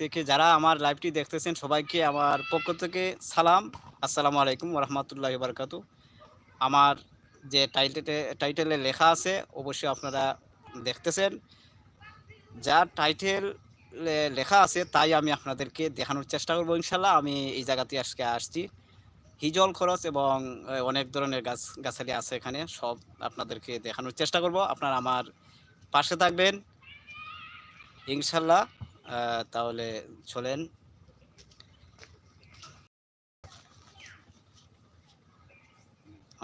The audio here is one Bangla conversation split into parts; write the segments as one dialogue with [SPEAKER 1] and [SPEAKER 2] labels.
[SPEAKER 1] থেকে যারা আমার লাইভটি দেখতেছেন, সবাইকে আমার পক্ষ থেকে সালাম। আসসালামু আলাইকুম রহমতুল্লাহ বারকাতু আমার যে টাইটেলে টাইটেলে লেখা আছে, অবশ্যই আপনারা দেখতেছেন। যার টাইটেল লেখা আছে, তাই আমি আপনাদেরকে দেখানোর চেষ্টা করব ইনশাল্লাহ আমি এই জায়গাতে আজকে আসছি। হিজল খরচ এবং অনেক ধরনের গাছ, গাছালি আছে এখানে, সব আপনাদেরকে দেখানোর চেষ্টা করব। আপনারা আমার পাশে থাকবেন। ইনশাল্লাহ তাহলে চলেন।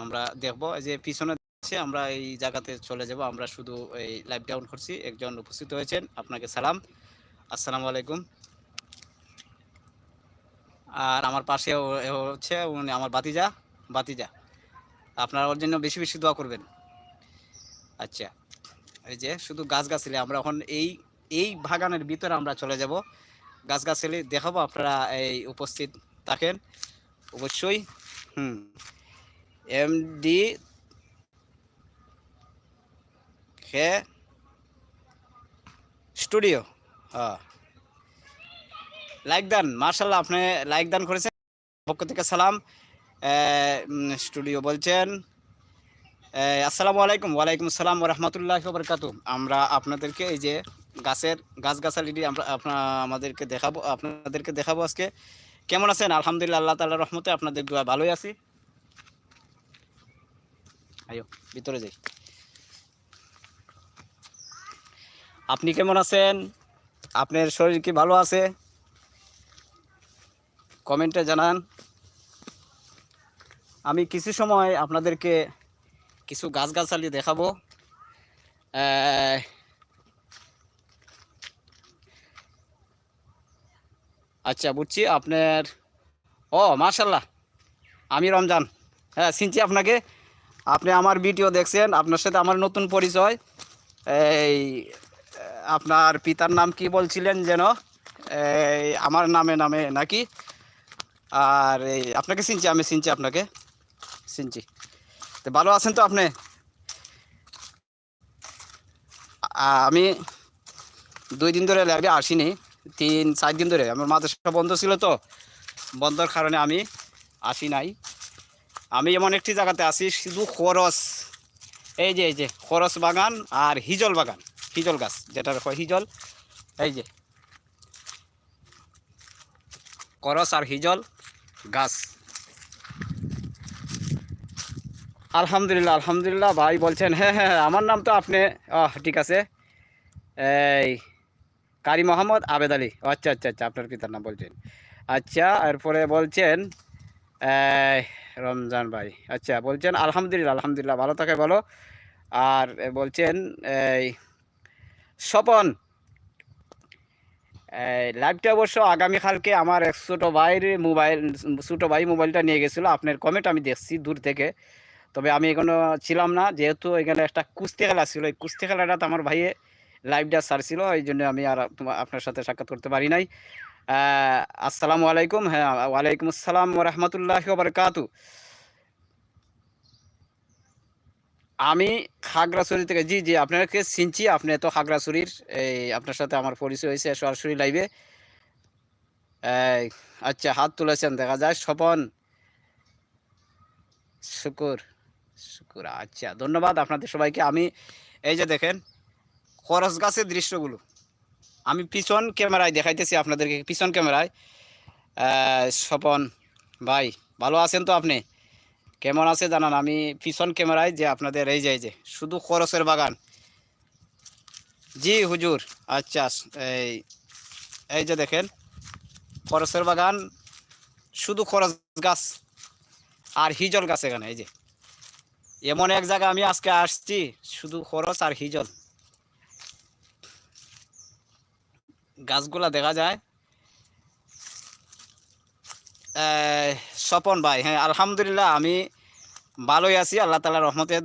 [SPEAKER 1] আমরা দেখব, এই যে পিছনে আমরা এই জায়গাতে চলে যাব। আমরা শুধু এই লাইভ ডাউন করছি। একজন উপস্থিত হয়েছেন, আপনাকে সালাম। আসসালামু আলাইকুম। আর আমার পাশে হচ্ছে উনি আমার বাতিজা বাতিজা আপনারা ওর জন্য বেশি বেশি দোয়া করবেন। আচ্ছা এই যে শুধু গাছগাছালি, আমরা এখন এই এই বাগানের ভিতরে আমরা চলে যাব। গাছগাছালি দেখাবো, আপনারা এই উপস্থিত থাকেন। অবশ্যই, হুম। এমডি হে স্টুডিও হ্যাঁ। লাইক দান মার্শাল্লাহ আপনি লাইক দান করেছেন। পক্ষ থেকে সালাম। স্টুডিও বলছেন আসসালামু আলাইকুম, ওয়ালাইকুম আসসালাম রহমতুল্লাহ বরকাতু আমরা আপনাদেরকে এই যে গাছের গাছগাছালি আমরা আপনার আমাদেরকে দেখাবো, আপনাদেরকে দেখাবো আজকে। কেমন আছেন? আলহামদুলিল্লাহ, আল্লাহ তাল্লাহ রহমতে আপনাদের ভালোই আছি। আয়ো, ভিতরে যাই। আপনি কেমন আছেন? আপনার শরীর কি ভালো আছে? কমেন্টে জানান। আমি কিছু সময় আপনাদেরকে কিছু গাছগাছালি দেখাবো। আচ্ছা বুঝছি। আপনার, ও মার্শাল্লাহ আমি রমজান। হ্যাঁ চিনছি আপনাকে। আপনি আমার ভিডিও দেখছেন, আপনার সাথে আমার নতুন পরিচয়। এই, আপনার পিতার নাম কি বলছিলেন যেন? এই, আমার নামে নামে নাকি? আর এই, আপনাকে চিনছি আমি চিনছি আপনাকে। চিনছি তো ভালো আছেন তো আপনি? আমি দুই দিন ধরে ল্যাবে আসিনি। তিন চার দিন ধরে। আমার মাদ্রাসা বন্ধ ছিল তো। বন্ধর কারণে আমি আসি নাই। আমি এমন একটি জায়গাতে আসি শুধু খরচ। এই যে এই যে খরচ বাগান আর হিজল বাগান হিজল গাছ যেটা হয় হিজল। এই যে করস আর হিজল গাছ। আলহামদুলিল্লাহ আলহামদুলিল্লাহ ভাই বলছেন হ্যাঁ হ্যাঁ হ্যাঁ, আমার নাম তো আপনি ঠিক আছে। এই কারি মোহাম্মদ আবেদ আলী। আচ্ছা আচ্ছা আচ্ছা আপনার পিতার নাম বলছেন। আচ্ছা এরপরে বলছেন রমজান ভাই। আচ্ছা বলছেন, আলহামদুলিল্লাহ আলহামদুলিল্লাহ, ভালো থাকে, বলো। আর বলছেন, এই, স্বপন। লাইভটা অবশ্য আগামীকালকে আমার এক ছোটো ভাইয়ের মোবাইল, ছোটো ভাই মোবাইলটা নিয়ে গেছিল। আপনার কমেন্ট আমি দেখছি দূর থেকে। তবে আমি এখনও ছিলাম না, যেহেতু এখানে একটা কুস্তি খেলা ছিল। এই কুস্তি খেলাটা তো আমার ভাইয়ে লাইভটা সারছিল, এই জন্য আমি আর আপনার সাথে সাক্ষাৎ করতে পারি নাই। আসসালামু আলাইকুম। হ্যাঁ ওয়ালাইকুম আসসালাম রহমতুল্লাহ বারকাতু আমি খাগড়াছড়ি থেকে, জি জি, আপনাকে চিনছি, আপনি তো খাগড়াছড়ির, এই আপনার সাথে আমার পরিচয় হয়েছে সরাসরি লাইভে আচ্ছা হাত তুলেছেন, দেখা যায়, স্বপন। শুকুর শুকুর আচ্ছা ধন্যবাদ আপনাদের সবাইকে। আমি, এই যে দেখেন খরচ গাছের দৃশ্যগুলো। আমি পিছন ক্যামেরায় দেখাইতেছি আপনাদেরকে, পিছন ক্যামেরায়। স্বপন, ভাই, ভালো আছেন তো আপনি? কেমন আছে জানান, আমি পিছন ক্যামেরায় যে আপনাদের, এই যে যে, শুধু খরচের বাগান। জি, হুজুর আচ্ছা এই এই যে দেখেন, খরচের বাগান, শুধু খরচ গাছ আর হিজল গাছ এখানে, এই যে। এমন এক জায়গা আমি আজকে আসছি, শুধু খরচ আর হিজল। গাছগুলা দেখা যায়। স্বপন ভাই হ্যাঁ আলহামদুলিল্লাহ আমি ভালোই আছি, আল্লাহ তালা রহমতে,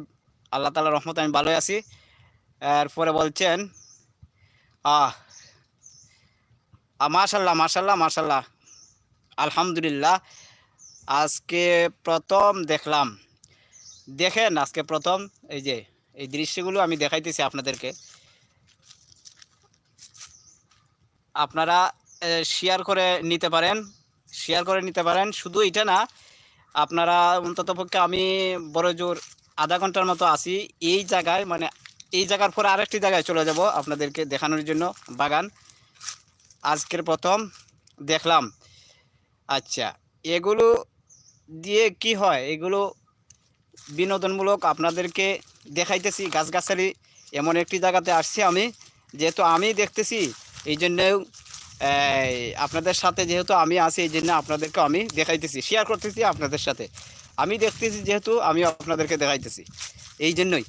[SPEAKER 1] আল্লাহ তালা রহমতে আমি ভালোই আছি। এরপরে বলছেন, আহ মাশাল্লাহ মাশাল্লাহ মাশাল্লাহ আলহামদুলিল্লাহ, আজকে প্রথম দেখলাম। দেখেন আজকে প্রথম, এই যে, এই দৃশ্যগুলো আমি দেখাইতেছি আপনাদেরকে। আপনারা শেয়ার করে নিতে পারেন। শেয়ার করে নিতে পারেন। শুধু এটা না, আপনারা অন্তত পক্ষে আমি বড় জোর আধা ঘণ্টার মতো আসি এই জায়গায় মানে এই জায়গার পরে আরেকটি জায়গায় চলে যাব আপনাদেরকে দেখানোর জন্য বাগান। আজকের প্রথম দেখলাম। আচ্ছা এগুলো দিয়ে কি হয়? এগুলো বিনোদনমূলক আপনাদেরকে দেখাইতেছি। গাছগাছালি এমন একটি জায়গাতে আসছি আমি। যেহেতু আমি দেখতেছি এই জন্যেও এই, আপনাদের সাথে যেহেতু আমি আছি এই জন্য আপনাদেরকে আমি দেখাইতেছি শেয়ার করতেছি আপনাদের সাথে। আমি দেখতেছি যেহেতু আমি আপনাদেরকে দেখাইতেছি। এই জন্যই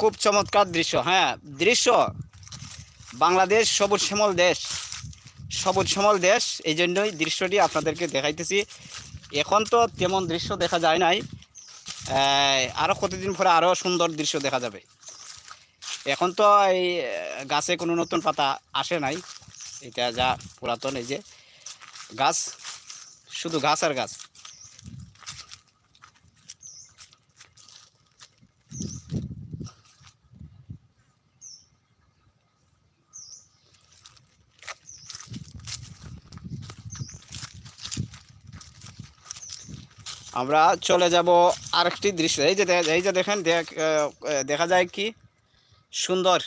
[SPEAKER 1] খুব চমৎকার দৃশ্য হ্যাঁ দৃশ্য। বাংলাদেশ সবুজ শ্যামল দেশ। সবুজ শ্যামল দেশ এই জন্যই দৃশ্যটি আপনাদেরকে দেখাইতেছি। এখন তো তেমন দৃশ্য দেখা যায় নাই। আরও কতদিন পরে আরও সুন্দর দৃশ্য দেখা যাবে? এখন তো এই, গাছে কোনো নতুন পাতা আসে নাই। এটা যা পুরাতন, এই যে গাছ, শুধু গাছ আর গাছ। আমরা চলে যাব আরেকটি দৃশ্য। এই যে এই যে দেখেন, দেখ- যায় কি? সুন্দর।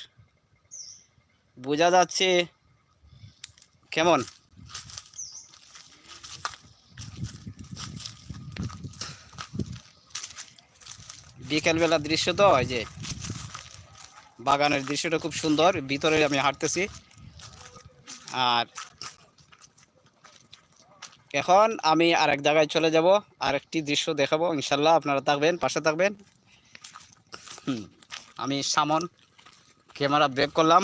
[SPEAKER 1] বোঝা যাচ্ছে কেমন? বিকেলবেলার দৃশ্য তো, এই যে বাগানের দৃশ্যটা খুব সুন্দর। ভিতরে আমি হাঁটতেছি। আর এখন আমি আরেক জায়গায় চলে যাব, আরেকটি দৃশ্য দেখাবো ইনশাল্লাহ আপনারা থাকবেন, পাশে থাকবেন। হুম, আমি সামন ক্যামেরা ব্রেক করলাম।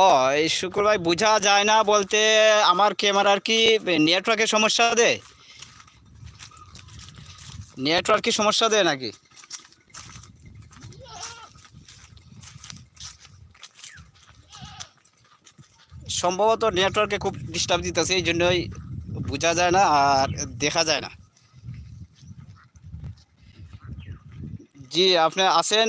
[SPEAKER 1] ও, এই শুক্রবার বোঝা যায় না বলতে আমার ক্যামেরার কি নেটওয়ার্কের সমস্যা দেয় নেটওয়ার্ক কি সমস্যা দেয় নাকি? সম্ভবত নেটওয়ার্কে খুব ডিস্টার্ব দিতেছে, এই জন্যই বোঝা যায় না আর দেখা যায় না। জি, আপনি আসেন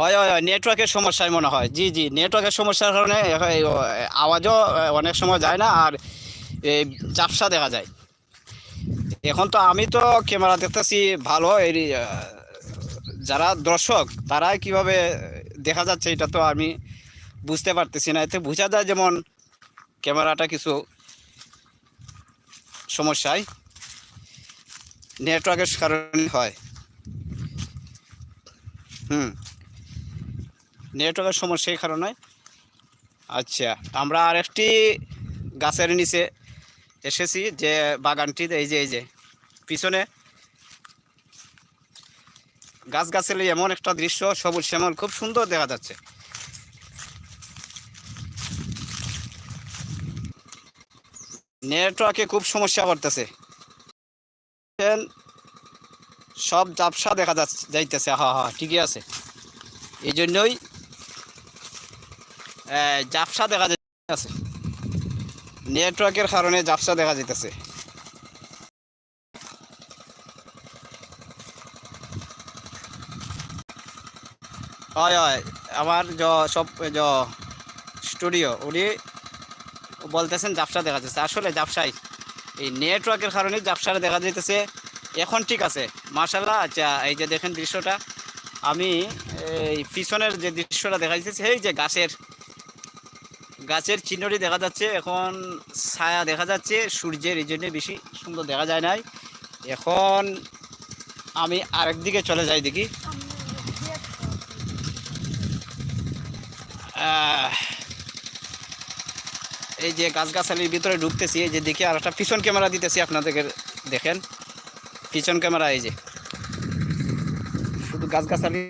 [SPEAKER 1] হয় হয় হয় নেটওয়ার্কের সমস্যায় মনে হয়। জি জি, নেটওয়ার্কের সমস্যার কারণে আওয়াজও অনেক সময় যায় না আর চাপসা দেখা যায়। এখন তো আমি তো ক্যামেরা দেখতেছি ভালো, এই যারা দর্শক তারা কীভাবে দেখা যাচ্ছে এটা তো আমি বুঝতে পারতেছি না। এতে বোঝা যায় যেমন ক্যামেরাটা কিছু সমস্যায় নেটওয়ার্কের কারণে হয়। হুম, নেটওয়ার্কের সমস্যা এই কারণে। আচ্ছা আমরা আরেকটি গাছের নিচে এসেছি যে বাগানটিতে এই যে এই যে, পিছনে গাছ গাছালি এমন একটা দৃশ্য, সবুজ শ্যামল, খুব সুন্দর দেখা যাচ্ছে। নেটওয়ার্কে খুব সমস্যা করতেছে সব জাপসা দেখা যাচ্ছে, যাইতেছে হা হা ঠিকই আছে। এই জন্যই জাপসা দেখা যাচ্ছে। নেটওয়ার্কের কারণে জাপসা দেখা যাইতেছে। হয় হয়, আমার য সব য স্টুডিও, উনি বলতেছেন জাপসা দেখা যাচ্ছে আসলে জাপসাই এই নেটওয়ার্কের কারণে জাপসাটা দেখা যাইতেছে। এখন ঠিক আছে। মার্শাল্লাহ আচ্ছা এই যে দেখেন দৃশ্যটা। আমি এই পিছনের যে দৃশ্যটা দেখা যাচ্ছে এই যে গাছের গাছের চিহ্নটি দেখা যাচ্ছে। এখন ছায়া দেখা যাচ্ছে, সূর্যের এই জন্য বেশি সুন্দর দেখা যায় নাই। এখন আমি আরেক দিকে চলে যাই দেখি। এই যে গাছগাছালির ভিতরে ঢুকতেছি, এই যে দেখি আর একটা পিছন ক্যামেরা দিতেছি আপনাদেরকে দেখেন। পিছন ক্যামেরা, এই যে। শুধু গাছগাছালি।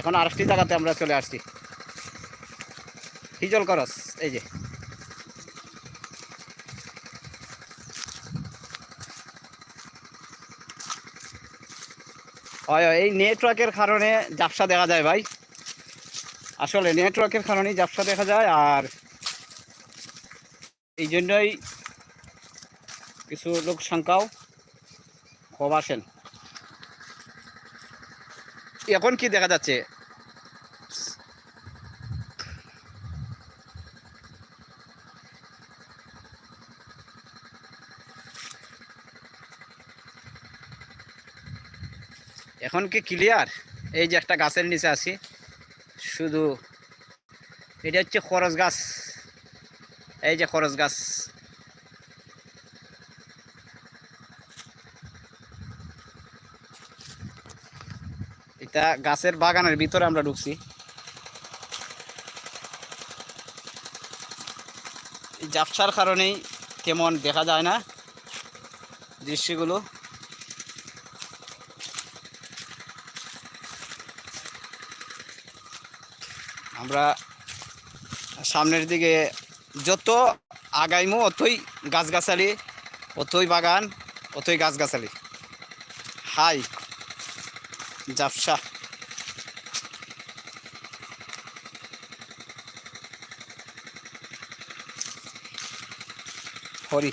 [SPEAKER 1] এখন আরেকটি জায়গাতে আমরা চলে আসছি। হিজল করস, এই যে। হয় এই নেটওয়ার্কের কারণে জাপসা দেখা যায় ভাই। আসলে নেটওয়ার্কের কারণেই জাপসা দেখা যায়, আর এই জন্যই কিছু লোক সংখ্যাও কম আসেন। এখন কি দেখা যাচ্ছে? এখন কি ক্লিয়ার এই যে একটা গাছের নিচে আছি। শুধু এটা হচ্ছে খরচ গাছ। এই যে খরচ গাছ। এটা গাছের বাগানের ভিতরে আমরা ঢুকছি। জাপসার কারণেই তেমন দেখা যায় না দৃশ্যগুলো। আমরা সামনের দিকে যত আগাইমো, অতই গাছগাছালি, অতই বাগান, অতই গাছগাছালি। হাই, জাপসা। হরি,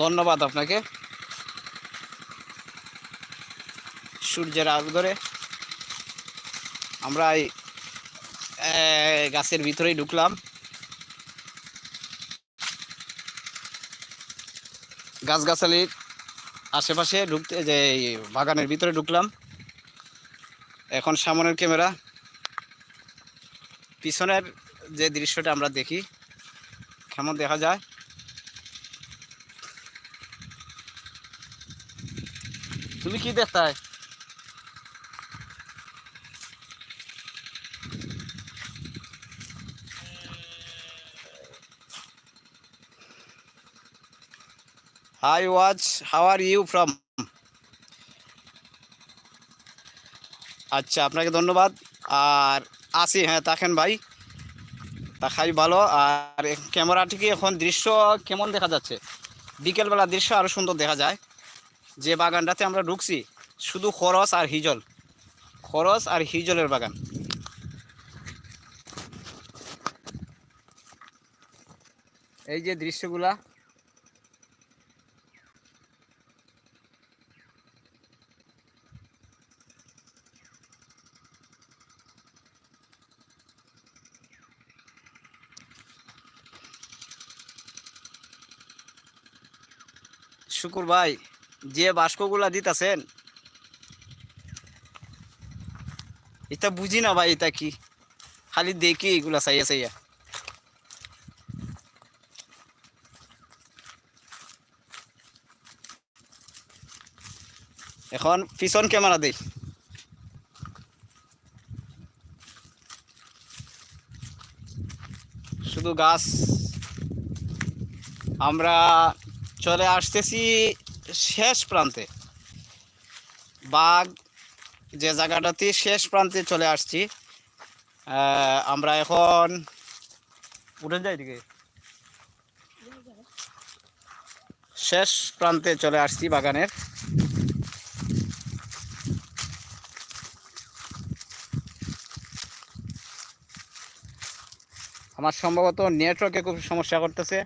[SPEAKER 1] ধন্যবাদ আপনাকে। সূর্যের আলো ধরে আমরা এই গাছের ভিতরেই ঢুকলাম। গাছগাছালির আশেপাশে ঢুকতে যে বাগানের ভিতরে ঢুকলাম। এখন সামনের ক্যামেরা। পিছনের যে দৃশ্যটা আমরা দেখি, কেমন দেখা যায়? তুমি কি দেখতায় hi watch how are you from আচ্ছা আপনাকে ধন্যবাদ। আর আসি হ্যাঁ তাকেন ভাই। তাকাই ভালো। আর ক্যামেরাটিকে এখন দৃশ্য কেমন দেখা যাচ্ছে? বিকেলবেলা দৃশ্য আরও সুন্দর দেখা যায়। যে বাগানটাতে আমরা ঢুকছি, শুধু খরচ আর হিজল। খরচ আর হিজলের বাগান। এই যে দৃশ্যগুলা শুকুর ভাই, যে বাস্কগুলা দিতেছেন, এটা বুঝি না ভাই, এটা কি? খালি দেখি এগুলা চাইয়া চাইয়া এখন পিছন ক্যামেরা দেই। শুধু গাছ, আমরা চলে আসতেছি শেষ প্রান্তে। বাঘ, যে জায়গাটাতে শেষ প্রান্তে চলে আসছি আমরা এখন উঠে যাই দিকে শেষ প্রান্তে চলে আসছি বাগানের। আমার সম্ভবত নেটওয়ার্কে খুব সমস্যা করতেছে।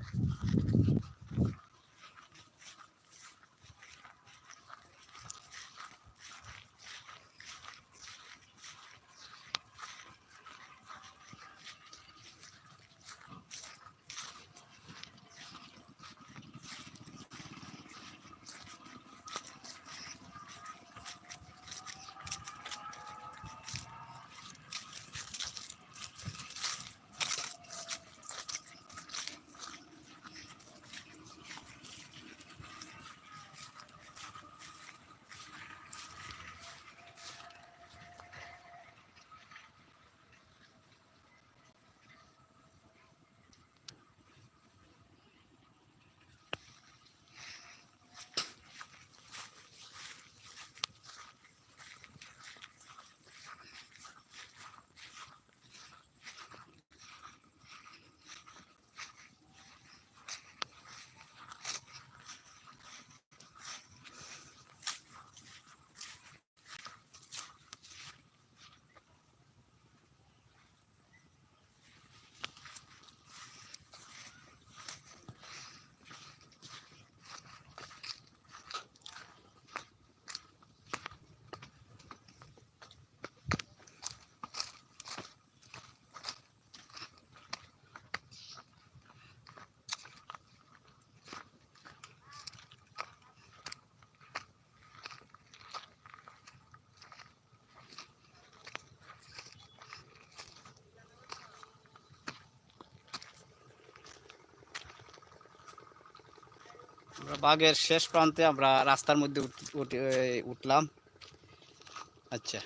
[SPEAKER 1] আমরা বাগের শেষ প্রান্তে আমরা রাস্তার মধ্যে উঠ- উঠে উঠলাম। আচ্ছা।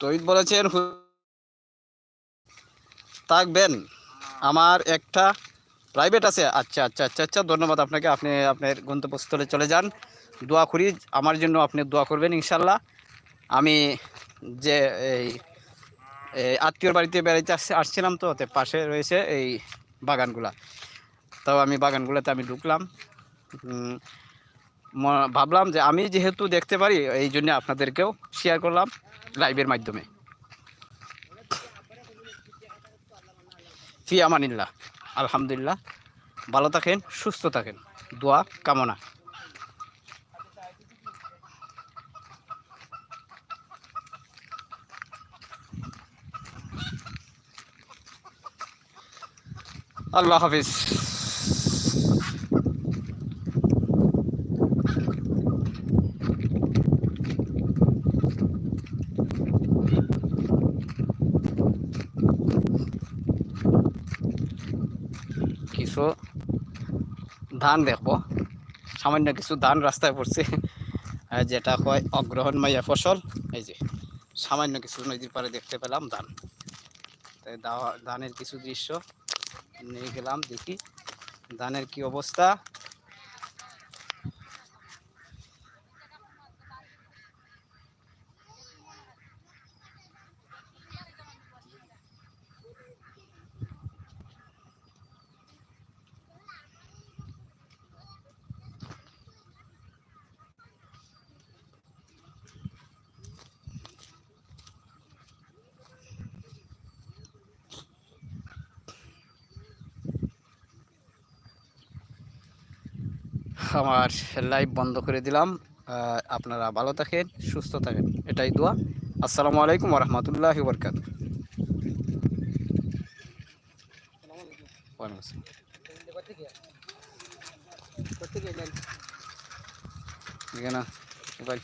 [SPEAKER 1] তহিদ বলেছেন থাকবেন আমার একটা প্রাইভেট আছে। আচ্ছা আচ্ছা আচ্ছা আচ্ছা ধন্যবাদ আপনাকে। আপনি আপনার গন্তব্যস্থলে চলে যান। দোয়া করি, আমার জন্য আপনি দোয়া করবেন, ইনশাল্লাহ। আমি যে এই আত্মীয়র বাড়িতে বেড়াইতে আসছে, আসছিলাম তো পাশে রয়েছে এই বাগানগুলা। তাও আমি বাগানগুলোতে আমি ঢুকলাম। ভাবলাম যে আমি যেহেতু দেখতে পারি, এই জন্য আপনাদেরকেও শেয়ার করলাম লাইভের মাধ্যমে। ফি আমানিল্লাহ, আলহামদুলিল্লাহ। ভালো থাকেন, সুস্থ থাকেন। দোয়া, কামনা। আল্লাহ হাফিজ। কিছু ধান দেখব। সামান্য কিছু ধান রাস্তায় পড়ছে যেটা হয় অগ্রহণ মাইয়া ফসল। এই যে, সামান্য কিছু নদীর পারে দেখতে পেলাম ধান। তাই ধানের কিছু দৃশ্য নিয়ে গেলাম, দেখি ধানের কি অবস্থা। আমার লাইভ বন্ধ করে দিলাম। আপনারা ভালো থাকেন, সুস্থ থাকেন, এটাই দোয়া। আসসালামু আলাইকুম রহমতুল্লাহ বরকাত এখানে মোবাইল